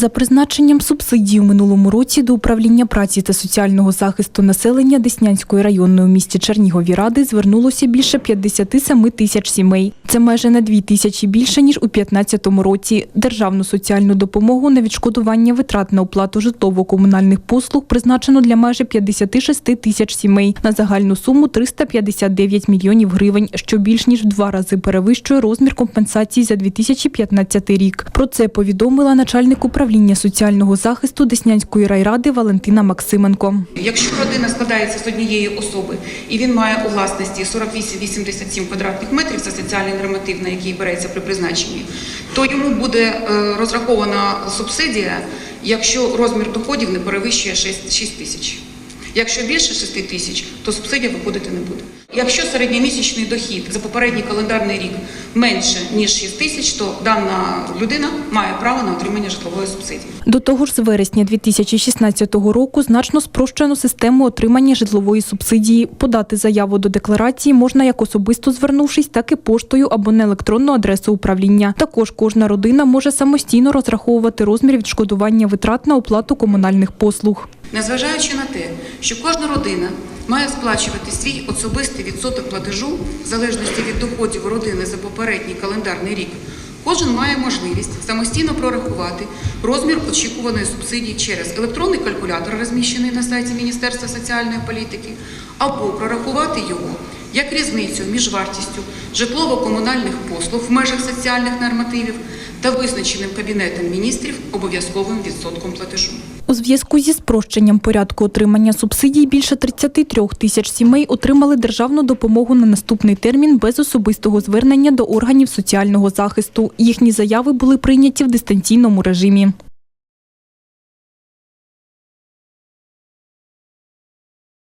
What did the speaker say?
За призначенням субсидій у минулому році до управління праці та соціального захисту населення Деснянської районної у місті Чернігові ради звернулося більше 57 тисяч сімей. Це майже на 2 тисячі більше ніж у 2015 році. Державну соціальну допомогу на відшкодування витрат на оплату житлово-комунальних послуг призначено для майже 56 тисяч сімей на загальну суму 359 мільйонів гривень, що більш ніж в два рази перевищує розмір компенсації за 2015 рік. Про це повідомила начальник управління соціального захисту Деснянської райради Валентина Максименко. Якщо родина складається з однієї особи і він має у власності 48-87 квадратних метрів за соціальний норматив, на який береться при призначенні, то йому буде е, розрахована субсидія, якщо розмір доходів не перевищує 6, 6 тисяч. Якщо більше 6 тисяч, то субсидія виходити не буде. Якщо середньомісячний дохід за попередній календарний рік менше ніж 6 тисяч, то дана людина має право на отримання житлової субсидії. До того ж, з вересня 2016 року значно спрощено систему отримання житлової субсидії. Подати заяву до декларації можна як особисто звернувшись, так і поштою або на електронну адресу управління. Також кожна родина може самостійно розраховувати розмір відшкодування витрат на оплату комунальних послуг. Незважаючи на те, що кожна родина має сплачувати свій особистий відсоток платежу в залежності від доходів родини за попередній календарний рік, кожен має можливість самостійно прорахувати розмір очікуваної субсидії через електронний калькулятор, розміщений на сайті Міністерства соціальної політики, або прорахувати його як різницю між вартістю житлово-комунальних послуг в межах соціальних нормативів та визначеним Кабінетом міністрів обов'язковим відсотком платежу. У зв'язку зі спрощенням порядку отримання субсидій більше 33 тисяч сімей отримали державну допомогу на наступний термін без особистого звернення до органів соціального захисту. Їхні заяви були прийняті в дистанційному режимі.